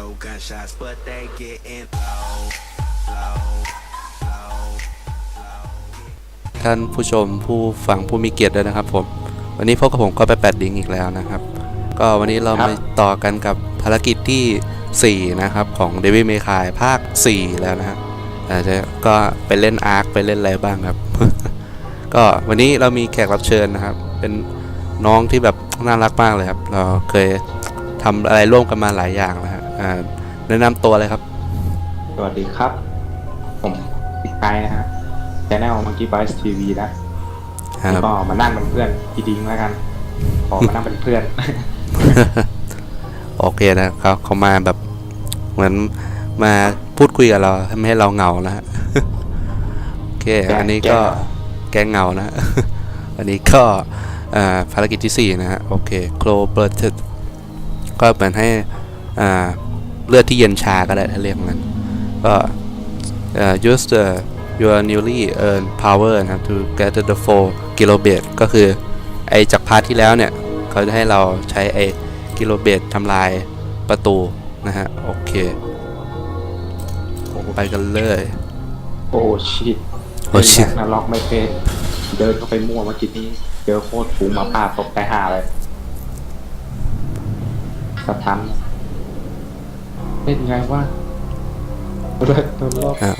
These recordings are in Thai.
no gunshots, but they getting low, low, low, low. ท่านผู้ชมผู้ฟังผู้มีเกียรติด้วยนะครับผม วันนี้พบกับผมก็ไปแปดลิงอีกแล้วนะครับ ก็วันนี้เรารมาต่อกันกับภารกิจที่ 4 นะครับ ของ d e v i l May Cry ภาค 4 แล้วนะฮะอาจจะก็ไปเล่นอาร์คไปเล่นอะไรบ้างครับ ก็วันนี้เรามีแขกรับเชิญนะครับ เป็นน้องที่แบบน่ารักมากเลยครับ เราเคยทำอะไรร่วมกันมาหลายอย่างแล้วฮะ อ่าแนะนำตัวเลยครับ สวัสดีครับ ผมพี่ไกด์นะฮะชแนลมังกี้บอยส์ทีวีนะครัแล้วบ ก็มานั่งเป็นเพื่อนพี่ดิ้งแล้วกันขอมานั่งเป็นเพื่อน โอเคนะเขาเขามาแบบเหมือนมาพูดคุยกับเราไม่ให้เราเหงานะฮะ โอเค แกอันนี้แกก็เหงาแกงเหงานะ อันนี้ก็อ่าภารกิจที่4นะฮะ โอเคโคลเบอร์ตก็เหมือนให้อ่า เลือดที่เย็นชาก็ได้ถ้าเรียกงั้นก็อ่า use the your newly earned power นะครับ to gather the four kilobit ก็คือ ไอจากพาร์ทที่แล้วเนี่ย เขาจะให้เราใช้ไอกิโลเบตทำลายประตู นะฮะ โอเคไปกันเลย โอ้ชิตโอ้ shit นล็อกไม่เป็นเดินเข้าไปมั่วเมื่อกี้นี้ เจอโคตรฝูงหมาป่าตกใจห่าเลยสตัน เป็นไงวะเลือดตัวล็อกอ่า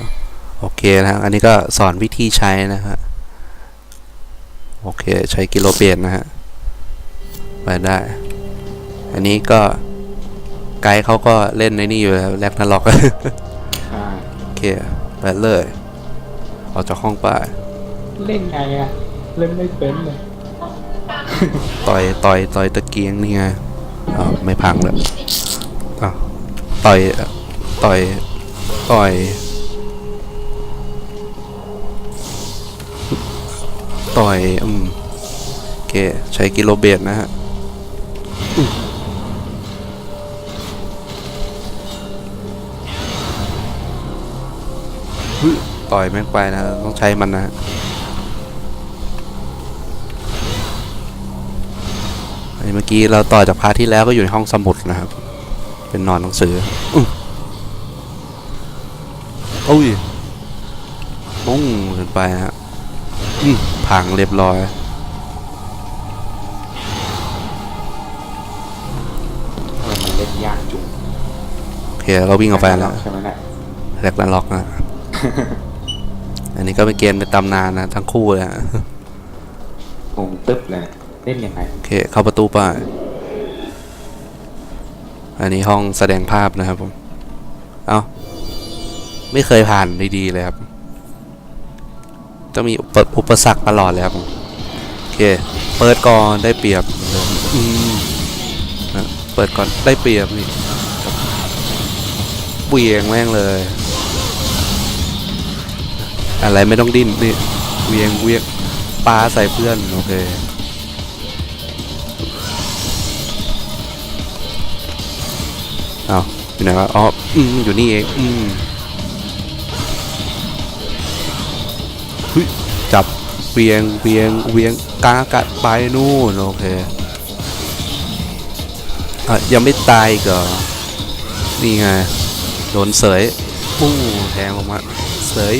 โอเคนะฮะอันนี้ก็สอนวิธีใช้นะฮะ โอเค ใช้กิโลเบตนะฮะ ไปได้ อันนี้ก็ไกด์เขาก็เล่นในนี่อยู่แล้วแลกนาล็อกอ่าโอเคไปเลย ออกจากห้องไป เล่นไงอะเล่นไม่เป็นเลย ต่อย ต่อย ต่อยตะเกียงนี่ไงอ้าวไม่พังเลยอ้าว ต่อย ต่อย ต่อย ต่อย อืมโอเค ใช้กิโลเบตนะฮะต่อยแม่งไปนะต้องใช้มันนะฮะอันนี้เมื่อกี้เราต่อจากพาร์ทที่แล้วก็อยู่ในห้องสมุดนะครับ เป็นนอนหนังสืออื้อโอ้ยปุ้งเกินไปฮะอื้อพังเรียบร้อยเออมันเล่นยากจุงโอเคเราวิ่งออกไปแล้วใช่ไหมเนี่ยแลกแลนล็อกนะ อันนี้ก็เป็นเกมในตำนานนะ ทั้งคู่เลยอะงงตึ๊บเลย เล่นยังไง โอเค เข้าประตูไป้า อันนี้ห้องแสดงภาพนะครับผม เอาไม่เคยผ่านดีๆเลยครับ จะมีอุปอปสรรคตลอดเลยครับผม โอเค เปิดก่อนได้เปรียบอืมเปิดก่อนได้เปรียบนี่เบี่ยงแม่งเลย อะไรไม่ต้องดิ้นนี่เวียงเวียงปลาใส่เพื่อน โอเค อ้าวอยู่ไหนวะอ๋ออืมอยู่นี่เองอืมจับเวียงเวียงเวียงกากัดไปนู่นโอเคอะยังไม่ตายกเหรอนี่ไงโดนเสยปุ้แทงออกมาเสย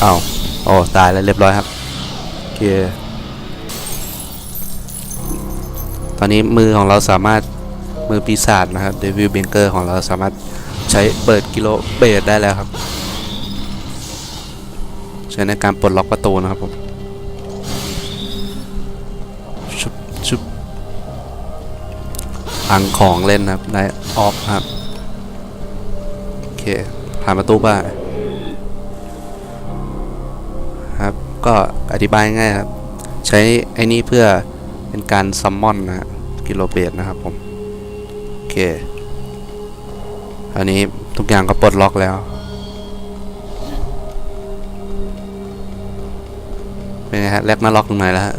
เอ้าวโอ้ตายแล้วเรียบร้อยครับโอเค ตอนนี้มือของเราสามารถมือปีศาจนะครับเดวิลเบงเกอร์ของเราสามารถใช้เปิดกิโลเบตได้แล้วครับ ใช้ในการปลดล็อกประตูนะครับผมชุบชุบพังของเล่นนะครับได้ออกครับโอเคผ่านประตูไปครับก็อธิบายง่ายครับ ใช้ไอ้นี่เพื่อ เป็นการซัมมอนนะกิโลเบตนะครับผม โอเค อันนี้ทุกอย่างก็ปลดล็อกแล้ว เป็นไงฮะแลกมาล็อกตรงไหนแล้วฮะ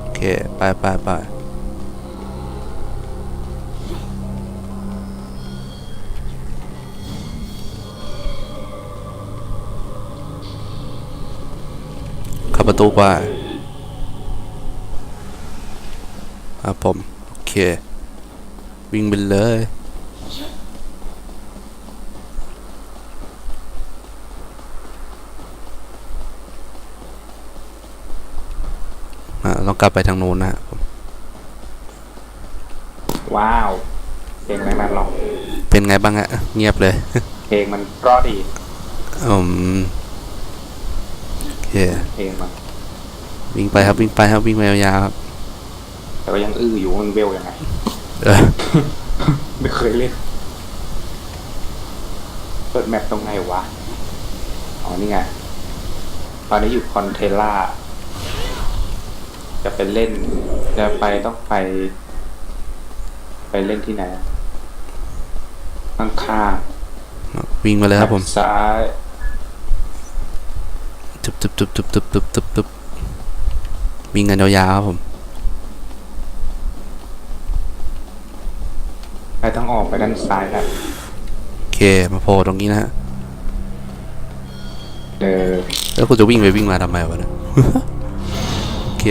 โอเค ไปไปไป ประตูไปครับผม โอเค วิ่งไปเลยอ่าต้องกลับไปทางโน้นนะฮะว้าวเพลงอะไรมันหรอกเป็นไงบ้างฮะเงียบเลย เพลงมันเพราะดี อืมโอ เคเพลงมันวิ่งไปครับวิ่งไปครับวิ่งไปยาวๆครับ แต่ก็ยังอื้ออยู่ว่ามันเวลยังไง เออไม่เคยเล่น เปิดแมปตรงไหนวะ อ๋อนี่ไง ตอนนี้อยู่คอนเทล่า จะไปเล่น จะไปต้องไป ไปเล่นที่ไหนอะข้างวิ่งมาๆเลยครับผม ซ้าย ตึบตึบตึบตึบตึบตึบตึบตึบวิ่งกันยาวๆครับผมไปต้องออกไปด้านซ้ายครับโอเคมาโผล่ตรงนี้นะฮะเออแล้วกูจะวิ่งไปวิ่งมาทำไมวะเนี่ย โอเค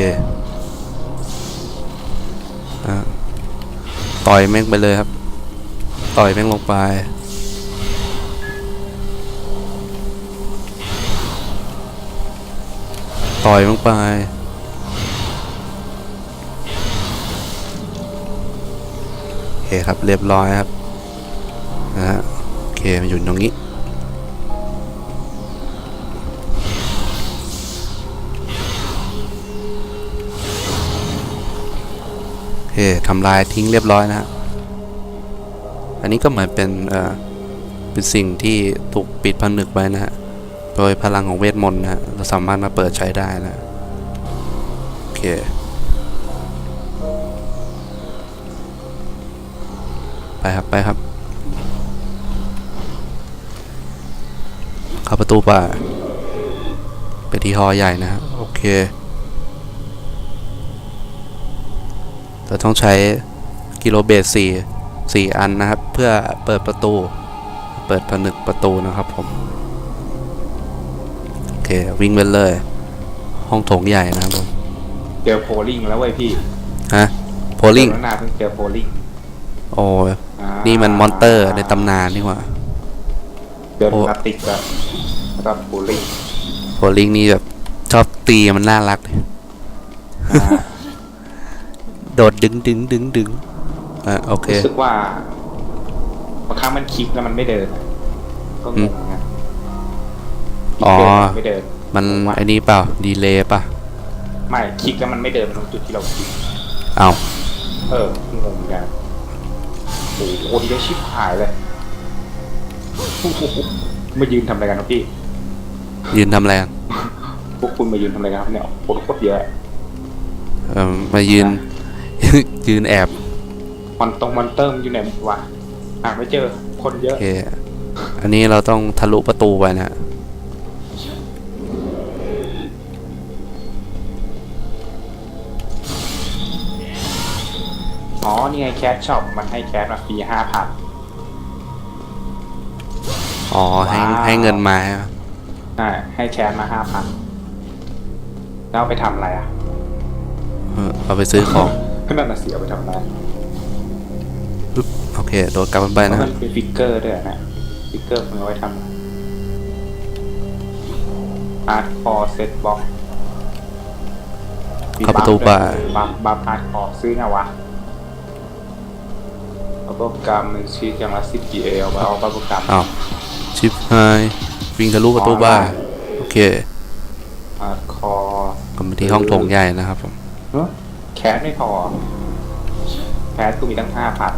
อะต่อยแม่งไปเลยครับ ต่อยแม่งลงไป ต่อยแม่งไป โอเคครับเรียบร้อยครับนะฮะโอเคมันอยู่ตรงนี้โอเคทำลายทิ้งเรียบร้อยนะฮะ อันนี้ก็เหมือนเป็น เอ่อ เป็นสิ่งที่ถูกปิดผนึกไว้นะฮะ โดยพลังของเวทมนต์นะเราสามารถมาเปิดใช้ได้นะ โอเค ไปครับ ไปครับ เข้าประตูป่า ไปที่ฮอใหญ่นะ โอเคเราต้องใช้กิโลเบตสี่สี่อันนะครับ เพื่อเปิดประตู เปิดผนึกประตูนะครับผม เค วิ่งไปเลย ห้องโถงใหญ่นะครับผมเจอโพลิงแล้วเว้ยพี่ฮะโพลิงเจอแล้วนาเพิ่งเจอโพลิงโอ้ยอ่านี่มันมอนเตอร์ในตำนานนี่หว่าเดินโอ้มาติดแบบแล้วก็โพลิงโพลิงนี่แบบชอบตีมันน่ารักเลยอ่าโดดดึงดึงดึงดึงอะโอเครู้สึกว่าบางครั้งมันคลิกแล้วมันไม่เดินอะก็งงนะ คลิกอ๋อเดินมันไม่เดิน มันไอ้นี่เปล่าดีเลย์ป่ะไม่คลิกแล้วมันไม่เดินตรงจุดที่เราคลิกเอาเอองงเหมือนกันโอ้โหคนเยอะชิบหายเลยโอ้โหมายืนทำอะไรกันครับพี่ ยืนทำอะไรกันพวกคุณมายืนทำอะไรกันครับเนี่ยคนโคตรเยอะเอ่อมายืน ยืนแอบมันตรงมอนเตอร์มันอยู่ไหนวะหาไม่เจอคนเยโออะเคอันนี้เราต้องทะลุประตูไปนะ อ๋อ นี่ไงแคชช็อปมันให้แคชมาฟรีห้าพัน อ๋อให้ว้าว ให้เงินมาฮะใช่ให้แคชมาห้าพันแล้วเอาไปทำอะไรอะ เออเอาไปซื้อของก็นั่นน่ะเสียไปทำอะไรปึ๊บโอเค โดดกลับมันไปเพนะราะมัฮะนเป็นฟิกเกอร์ด้วยนะฟิกเกอร์มันเอาไว้ทำอาร์ตคอร์เซตบ็อกเข้าประตูไปบัฟบัฟอาร์ตคอร์ซื้อไงวะ บับเบิลกัมมันชีสอย่างละสิบกี่เอลเอาบับเบิลกัมอ้าวชิปไฮวิ่งทะลุประตูบ้านโอเคอาร์ตคอร์กลับมาที่ห้องโถงใหญ่นะครับผมเอ้อแคสไม่พอ แคสกูมีตั้งห้าพัน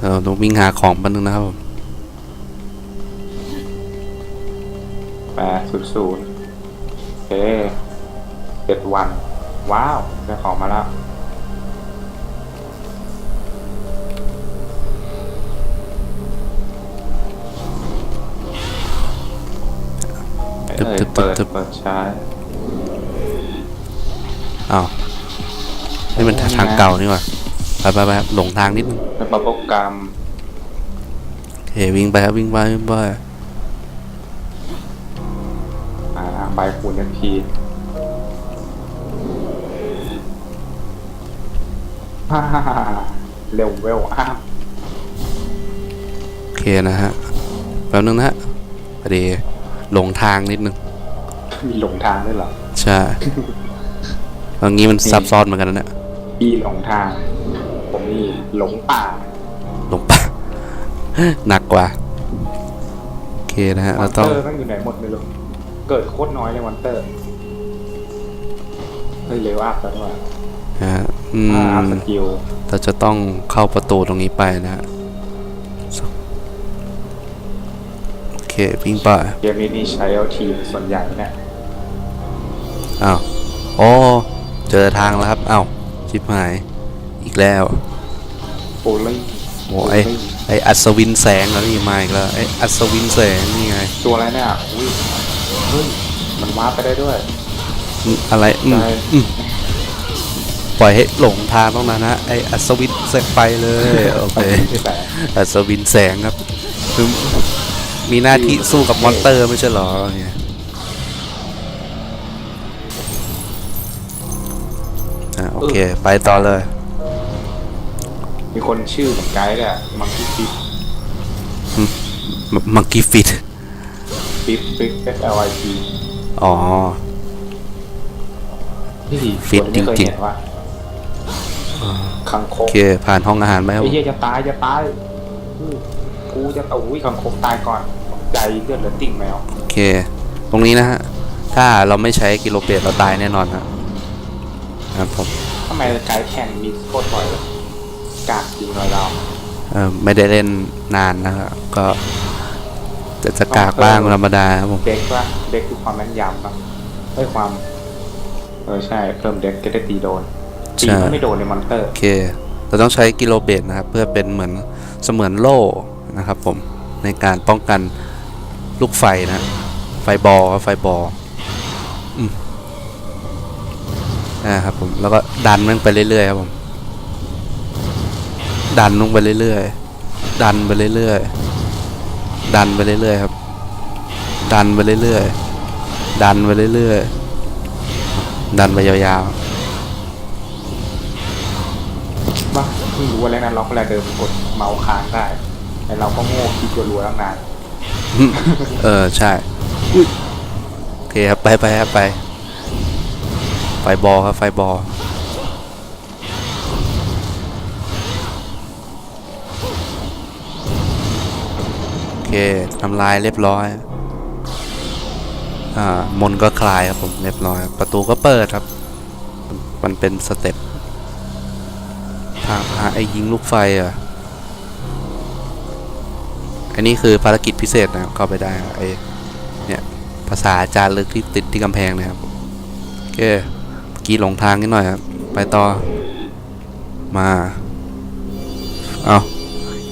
เราต้องวิ่งหาของแป๊บนึงนะครับผมแปดศูนย์ศูนย์โอเคเจ็ดวัน ว้าวได้ของมาแล้วเอ้ยตึบตึเปิบดตึบเปิดใช้อ้าวนี่มันทางเก่านี่หว่าไปไปไปครับหลงทางนิดนึงแล้วบับเบิลกัมโอเควิ่งไปครับวิ่งไปวิ่งไปใบคูณทันที ฮ่าฮ่าฮ่าฮ่าเร็วเวลอ้ามโอเคนะฮะแป๊บนึงนะฮะพอดีหลงทางนิดนึง มีหลงทางด้วยเหรอ ใช่ตรงนี้มันซับซ้อนเหมือนกันนะเนี่ยพี่หลงทาง ผมนี่หลงป่า หลงป่า หนักกว่า โอเคนะฮะ มอเรานเตต้องอร์มันอยู่ไหนหมดไม่รู้ เกิดโคตรน้อยเลยมอนเตอร์ เฮ้ยเร็วอัพแล้วว่ะ นะฮะ อือ่าอัพมสกิลเราจะต้องเข้าประตูตรงนี้ไปนะฮะโอเควิ่งไปเกมนี้นี่ใช้เอาทีมส่วนใหญ่เนี่ยอ้าวโอ้เจอทางแล้วครับอ้าวชิบหาย อีกแล้วโอ้เลยโอ้ไอไออัศวินแสงแล้วนี่มาอีกแล้วไออัศวินแสงนี่ไงตัวอะไรเนี่ยอุ้ยเฮ้ยมันวาร์ปไปได้ด้วย อืมอะไรอืมใช่ อืม ปล่อยให้หลงทางต้องนั้นนะไออัศวินแสงไปเลยโอเคแต่อัศวินแสงครับคือมีหน้าที่สู้กับมอนเตอร์ไม่ใช่เหรอเนี่ยอะโอเค ไปต่อเลย มีคนชื่อเหมือนไกด์เนี่ยมังคีฟิปมังกี้ฟิตฟิปฟิป F L I P อ๋อนี่ดิฟิตคนไม่เคยจริงๆ เห็นว่าคังคโอกเคผ่านห้องอาหารไหมครับไอ้เหี้ยจะตายจะตายอื้อกูจะตายอุ้ยคังคกตายก่อนใจเลือดเหลือติ่งแมวโอเค ตรงนี้นะฮะ ถ้าเราไม่ใช้กิโลเบตเราตายแน่นอนฮะครับผมทำไมไกด์แข่งมีโคตรบ่อยเลยกากจริงเลยเราเออไม่ได้เล่นนานนะครับก็จะจะกากบ้างธรรมดาครับผมเด็กว่าเด็กคือความแม่นยำปะเอ้ยความเออใช่เพิ่มเด็กจะได้ตีโดน ตีใช่ก็ไม่โดนในมอนเตอร์โอเคเราต้องใช้กิโลเบตนะครับ เพื่อเป็นเหมือนเสมือนโล่นะครับผมในการป้องกันลูกไฟนะ ไฟบอลครับไฟบอลอืมนะครับผมแล้วก็ดันมันไปเรื่อยๆครับผมดันลงไปเรื่อยๆดันไปเรื่อยๆดันไปเรื่อยๆครับ ดันไปเรื่อยๆดันไปเรื่อยๆดันไปยาวๆ เพิ่งรู้ว่าแล้วนั้นล็อกแรกเดิมกดเมาส์ค้างได้แต่เราก็โง่คิดรัวๆตั้งนานเออใช่โอเคครับไปไปครับไป ไฟบอลครับไฟบอลโอเคทำลายเรียบร้อยอ่ามนก็คลายครับผมเรียบร้อย ประตูก็เปิดครับ มันเป็นสเต็ป หาหาไอ้ยิงลูกไฟอะ อันนี้คือภารกิจพิเศษนะครับเข้าไปได้ไอ้เนี่ยภาษาจารึกที่ติดที่กำแพงนะครับโอเคเมื่อกี้หลงทางนิดหน่อยครับ ไปต่อ มา เอา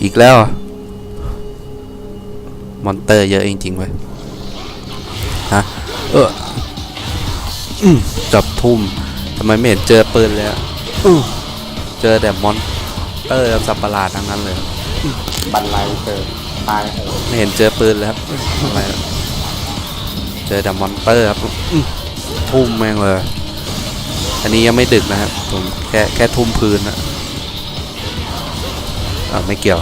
อีกแล้ว มอนเตอร์เยอะจริงๆเว้ยฮะ เออจับทุ่มทำไมไม่เห็นเจอปืนเลยอะ เจอแต่มอนเตอร์กับสัตว์ประหลาดทั้งนั้นเลย บันไลเกินตายโหดไม่เห็นเจอปืนเลยครับอะไรอะเจอแต่มอนเตอร์ครับอื้อทุ่มแม่งเลย อันนี้ยังไม่ดึกนะครับผมแค่แค่ทุ่มพื้นนะอ่าไม่เกี่ยว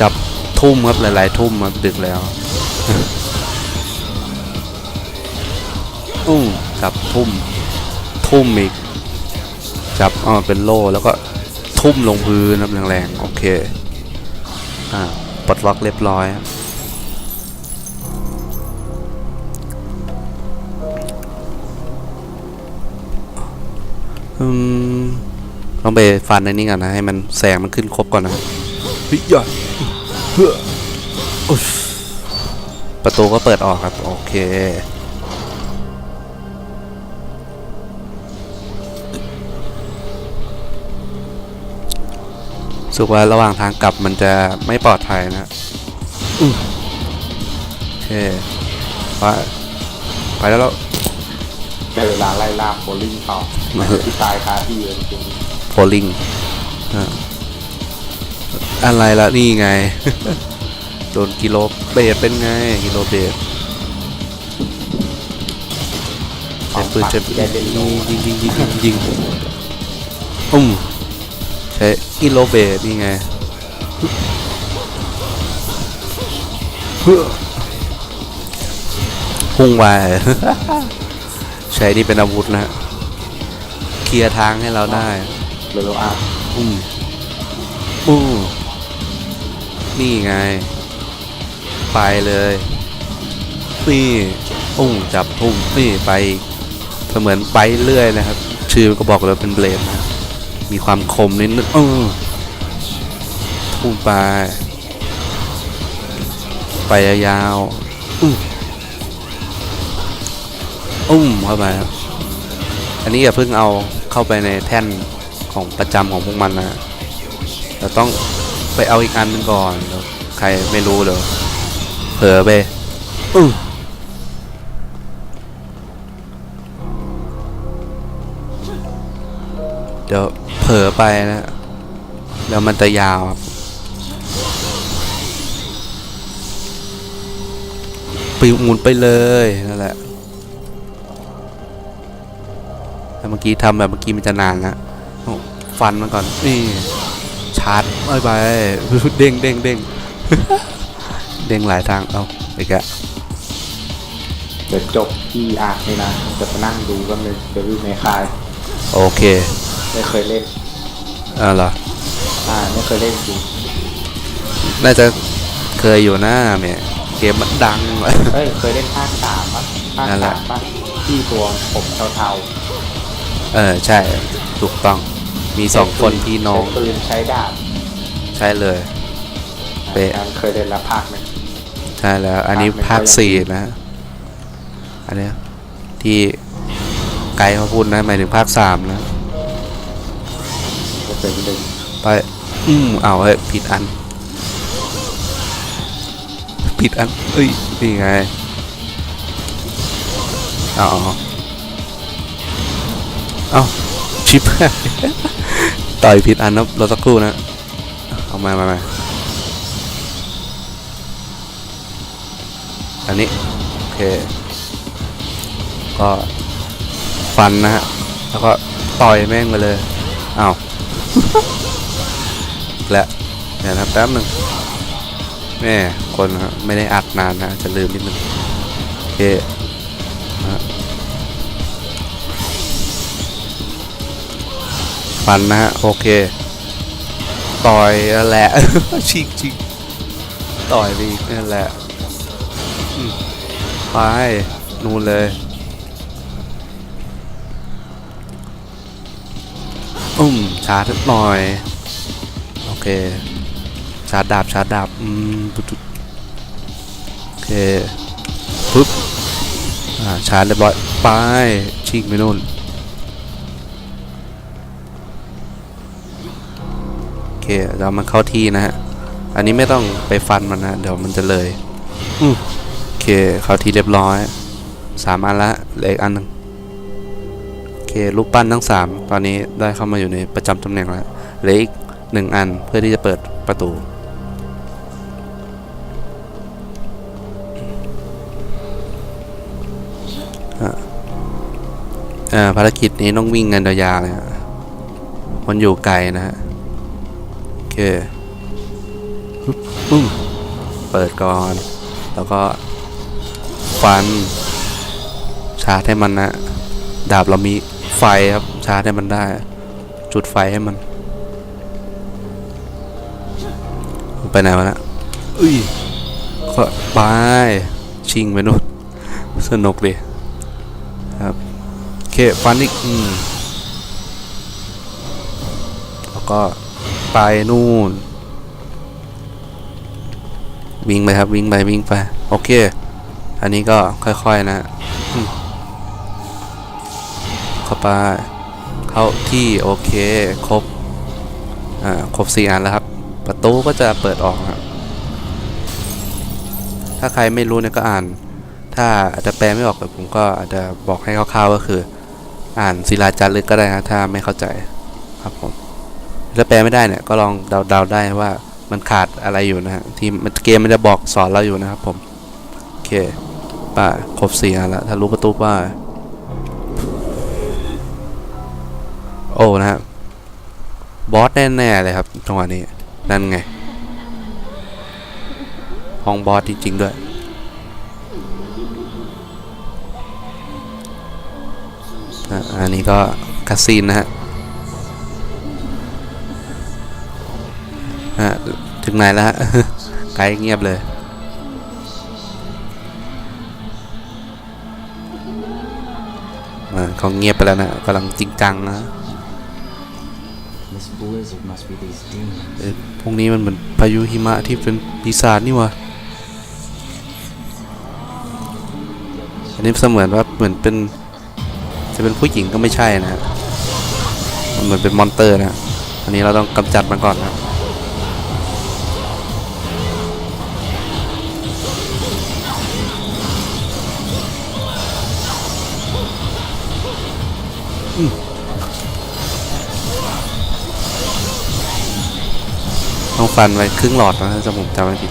จับทุ่มครับหลาย ๆ ทุ่มครับดึกแล้วอุ้งจับทุ่ม ทุ่มอีกจับ อ๋อเป็นโล่แล้วก็ทุ่มลงพื้นครับแรงๆโอเคอ่าปลดล็อกเรียบร้อยครับอืมต้องไปฟันในนี้ก่อนนะ ให้มันแสงมันขึ้นครบก่อนนะเฮ้ยอย่าเฮ้ออุ๊ยประตูก็เปิดออกครับ โอเค สึกว่าระหว่างทางกลับมันจะไม่ปลอดภัยนะอืมโอเคไปไปแล้วแล้ว ได้เวลาไล่ล่าโบลิ่งต่อที่ตายคาที่เลยจริงโพลิงอะไรละนี่ไง โดนกิโลเบตเป็นไง กิโลเบตปืนใช้ที่ได้เล่นโลยิงยิงยิงยิงยิงอุ้มใช้ อิโลเบตนี่ไงพุ่งไปใช้นี่เป็นอาวุธนะฮะเคลียร์ทางให้เราได้โลโลอาร์อุ้มอู้นี่ไง ไปเลยนี่อุ้งจับพุ่งนี่ไปอีกเสมือนไปเรื่อยนะครับ ชื่อก็บอกแล้วเป็นเบลดนะ มีความคมนิดนึงเออพุ่งไปไปยาวๆอุ้มเข้าไปครับอันนี้อย่าเพิ่งเอาเข้าไปในแท่นของประจำของพวกมันนะเราต้องไปเอาอีกอันหนึงก่อนใครไม่รู้เดี๋ยวเผลอไปอื้อเดี๋ยว ลอไปนะเดี๋ยวมันจะยาวครับไปหมุนไปเลยนั่นแหละแต่เมื่อกี้ทำแบบเมื่อกี้มันจะนานนะเอาฟันมันก่อนนี่ชาร์จไปไปเด้งเด้งเด้งเด้งหลายทางเอาอีกอะเดี๋ยวจบที่อาร์คนี่นะจะไปนั่งดูกันเลยเดวิลเมคาย โอเค ไม่เคยเล่นเออเหรอ อ่า ไม่เคยเล่นจริงน่าจะเคยอยู่หน้าเนี่ยเกมมันดังเอ้ย เคยเล่นภาคสามปะภาคนั่นแหสาละ มปะที่ตัวผมเทาเออใช่ ถูกต้อง มีๆสองคนพี่น้องใช้ปืนใช้ดาบใช่เลย เป๊ะอ่าเคยเล่นละภาคหนึ่ง ใช่แล้ว อันนี้ภาภาคคหนึ่งสี่นะ อันเนี้ยที่ไกด์เขาพูดนะหมายถึงภาคสามนะ เคยเล่นไป อืมเอาเฮ้ยผิดอัน ผิดอันเอ้ยนี่ไงเอาเอาเอาชิปต่อยผิดอันนะรอสักครู่นะเอามามามาอันนี้ โอเค ก็ฟันนะฮะ แล้วก็ต่อยแม่งไปเลย อ้าว และเดี๋ยวนะแป๊บหนึ่งแม่คนครับไม่ได้อัดนานนะจะลืมนิดนึงโอเคฟันนะฮะโอเค ต่อยแหละชิกชิกต่อยไปอีกนั่นแหละไปนู่นเลย อืมชาร์จหน่อย โอเค ชาร์จดาบชาร์จดาบอืมปุ๊บโอเคปึ๊บอ่าชาร์จเรียบร้อยไปชิงไปนู่นโอเคเรามันเข้าที่นะฮะอันนี้ไม่ต้องไปฟันมันนะเดี๋ยวมันจะเลยอืมโอเคเข้าที่เรียบร้อยสามอันละเหลืออีกอันหนึ่ง เครูปปั้นทั้งสามตอนนี้ได้เข้ามาอยู่ในประจำตำแหน่งแล้วเหลืออีกหนึ่งอันเพื่อที่จะเปิดประตูอะอ่าภารกิจนี้ต้องวิ่งกันยาวๆเลยฮะมันอยู่ไกลนะฮะ โอเคปึ๊บปึ้มเปิดก่อน แล้วก็ฟันชาร์จให้มันนะ ดาบเรามี ไฟครับ ชาร์จให้มันได้ จุดไฟให้มัน ไปไหนวะนะอุ้ยก็ไปชิงไปนู่นสนุกดิครับโอเคฟันอีกอืมแล้วก็ไปนู่น วิ่งไปครับวิ่งไปวิ่งไป โอเค อันนี้ก็ค่อยๆนะ ไปเข้าที่โอเคครบอ่าครบสี่อันแล้วครับ ประตูก็จะเปิดออกครับถ้าใครไม่รู้เนี่ยก็อ่าน ถ้าอาจจะแปลไม่ออกแต่ผมก็อาจจะบอกให้คร่าวๆก็คือ อ่านศิลาจารึกก็ได้นะถ้าไม่เข้าใจครับผมถ้าแปลไม่ได้เนี่ยก็ลองเดาๆได้ว่ามันขาดอะไรอยู่นะฮะที่มันเกมมันจะบอกสอนเราอยู่นะครับผม โอเคป่ะครบสี่อันแล้วถ้ารู้ประตูป่ะ อ้นะครับบอสแน่ๆเลยครับจังหวะนี้นั่นไงห้องบอสจริง ๆ ด้วย อันนี้ก็คาซีนนะฮะอะถึงไหนแล้วฮะไกด์เงียบเลยอ่าเขาเงียบไปแล้วนะกำลังจริงจังนะ เอ้ยพวกนี้มันเหมือนพายุหิมะที่เป็นปีศาจนี่วะอันนี้เสมือนว่าเหมือนเป็น จะเป็นผู้หญิงก็ไม่ใช่นะฮะมันเหมือนเป็นมอนเตอร์นะอันนี้เราต้องกำจัดมันก่อนนะ ฟันไวครึ่งหลอดนะถ้าจะผมจำไม่ผิด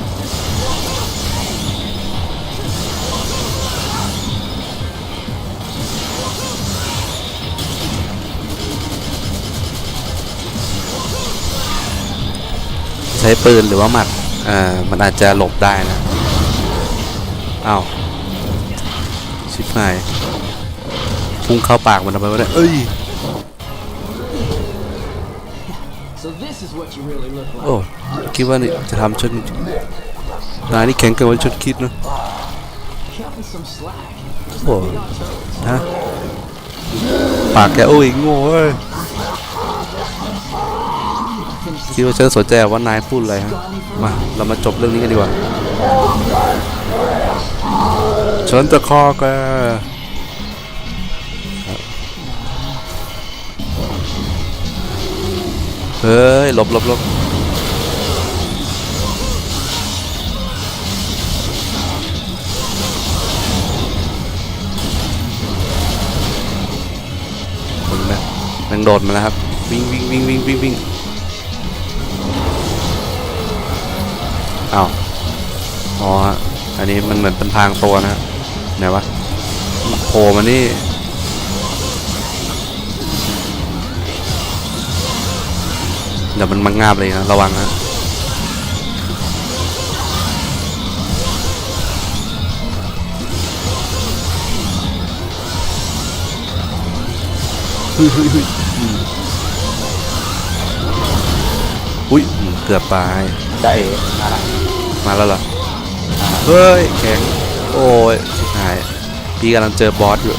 ใช้ปืนหรือว่าหมัดอ่ามันอาจจะหลบได้นะอ้าวชิบหายพุ่งเข้าปากมันทำไมวะเนี่ยเอ้ย โอ้คิดว่านี่จะทำฉันนายนี่แข็งเกินกว่าที่ฉันคิดนะ Cut me some slack. โอ้ฮะปากแกโอ้ยโง่เว้ยคิดว่าฉันสนใจว่านายพูดอะไรฮะมาเรามาจบเรื่องนี้กันดีกว่าฉันจะคอแก เฮ้ยหลบหลบหลบเห็นไหมแมันโดดมาแล้วครับ วิ่งวิ่งวิ่งวิ่งวิ่งวิ่งอ้าวอ๋ออันนี้มันเหมือนเป็นทางตัวนะฮะไหนวะโผล่มานี่ เดี๋ยวมันมังงาบเลยนะระวังนะเฮ้ยเฮ้ยเฮ้ยอืมอุ้ยอืมเกือบตายได้เอ๋มาละมาแล้วเหรอเฮ้ยแข็งโอ้ยชิบหายพี่กำลังเจอบอสอยู่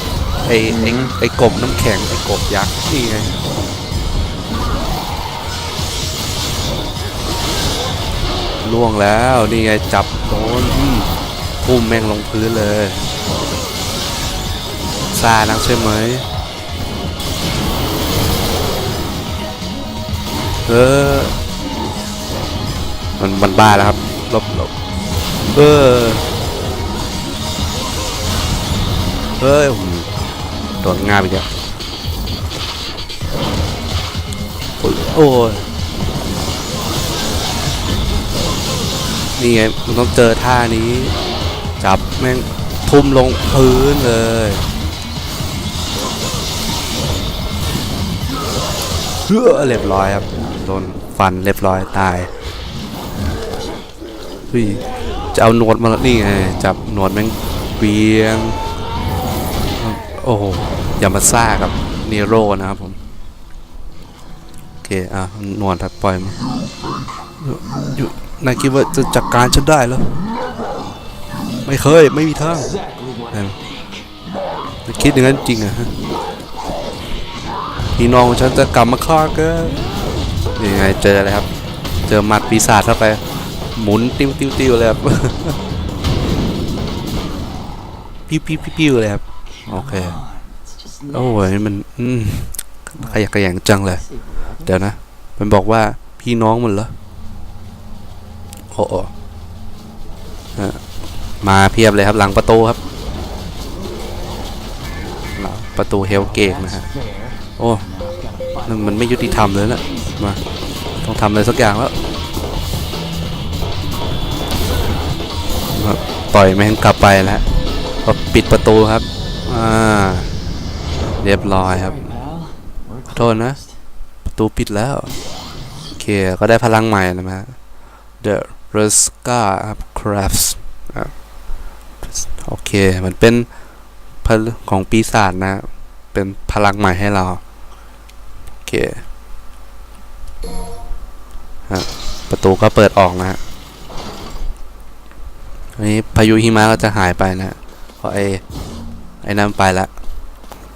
ไอ้ไอ้ไอ้กบน้ำแข็งไอ้กบยักษ์นี่ไง ล่วงแล้ว นี่ไงจับโดนอืมพุ่มแม่งลงพื้นเลยซานักใช่ไหมเออมันมันบ้าแล้วครับลบลบเออเฮ้ยโอ้โหโดนงาบอีกแล้วโอ้โอ้ย นี่ไงมันต้องเจอท่านี้ จับแม่งทุ่มลงพื้นเลยเฮ้อเรียบร้อยครับ โดนฟันเรียบร้อยตายเฮ้ยจะเอาหนวดมาแล้วนี่ไงจับหนวดแม่งเบียง โอ้โหอย่ามาซ่ากับเนโรนะครับผม โอเค อะ หนวดครับปล่อยมาอยู่อยู่ นายคิดว่าจะจัดการฉันได้เหรอไม่เคยไม่มีทาง Exactly what เออจะคิดอย่างนั้นจริงเหรอะฮะพี่น้องของฉันจะกลับมาฆ่าแกันนี่ไงเจอเลยครับ เจอหมัดปีศาจเข้าไป หมุนติ้วติ้วติ้วเลยครับปิ้วปิ้วปิ้วปิ้วเลยครับโอเค It's just โอ้ยมันอืมขยักขยงจังเลย เดี๋ยวนะ มันบอกว่าพี่น้องมันเหรอ โอ้โหมาเพียบเลยครับหลังประตูครับ ประตูเฮลเกตนะฮะ โอ้นั่นมันไม่ยุติธรรมเลยนะมา ต้องทำอะไรสักอย่างแล้วมาปล่อยแม่งกลับไปแล้วก็ปิดประตูครับ อ่า เรียบร้อยครับ โทษนะ closed. ตูปิดแล้ว โอเค ก็ได้พลังใหม่นะฮะ The r e s c a of Crafts โอเคมันเป็นพลของปีศาจนะ เป็นพลังใหม่ให้เรา โอเคฮะประตูก็เปิดออกนะฮะอันนี้พายุหิมะก็จะหายไปนะเพราะไอ้ไอ้นั่นไปละ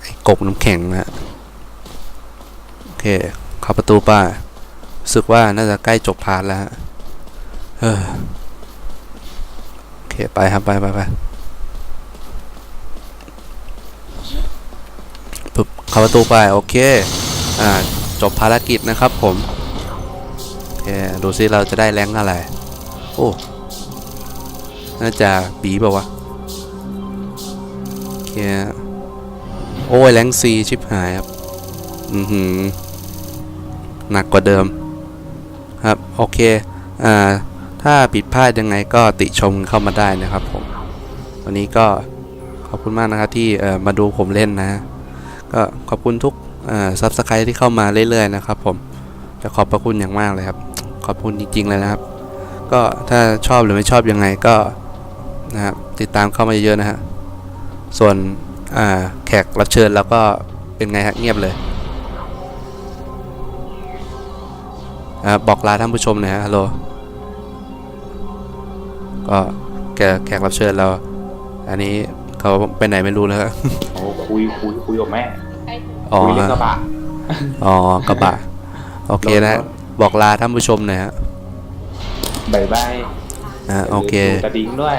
ไอ้กบน้ำแข็งนะโอเคเข้าประตูไป้ารู้สึกว่าน่าจะใกล้จบพาร์ทแล้วฮะ เออโอเค ไปครับ ไปไปไปปึ๊บเข้าประตูไป โอเค อ่า จบภารกิจนะครับผม โอเค ดูซิเราจะได้แรงอะไร โอ้ น่าจะบีเปล่าวะโอเค โอ้ยแรงซีชิบหายครับ อือหือหนักกว่าเดิมครับ โอเค อ่า ถ้าผิดพลาดยังไงก็ติชมเข้ามาได้นะครับผม วันนี้ก็ขอบคุณมากนะครับที่มาดูผมเล่นนะ ก็ขอบคุณทุกซับสไครต์ที่เข้ามาเรื่อยๆนะครับผมจะขอบพระคุณอย่างมากเลยครับ ขอบคุณจริงๆเลยนะครับ ก็ถ้าชอบหรือไม่ชอบยังไงก็นะครับติดตามเข้ามาเยอะๆนะฮะ ส่วนแขกรับเชิญแล้วก็เป็นไงฮะเงียบเลยบอกลาท่านผู้ชมหน่อยฮะฮัลโหล ก็แขกแขกรับเชิญเรา อันนี้เขาไปไหนไม่รู้แล้วครับโอ้คุยคุยคุยกับแม่อ๋อคุยเรื่องกระบะอ๋อกระบะโอเคนะ บอกลาท่านผู้ชมหน่อยฮะบายบายอ่าโอเคดูกระดิ่งด้วย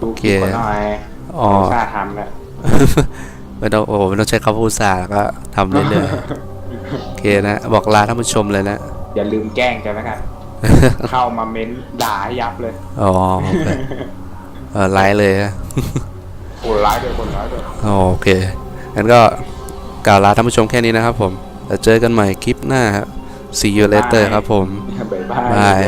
ดูโอเคคลิปก่อนหน่อยอ๋อกล้าทำเนี่ยไม่ต้องโอ้โหไม่ต้องใช้คำพูดสาแล้วก็ทำเรื่อยๆโอเคนะ บอกลาท่านผู้ชมเลยนะ อย่าลืมแกล้งกันแล้วกัน เข้ามาเม้นด่าให้ยับเลย อ๋อโอเคเออไลฟ์เลยนะคนร้ายด้วยคนร้ายด้วยอ๋อโอเคงั้นก็กล่าวลาท่านผู้ชมแค่นี้นะครับผมแล้วเจอกันใหม่คลิปหน้าครับ see you later ครับผมบายบายบาย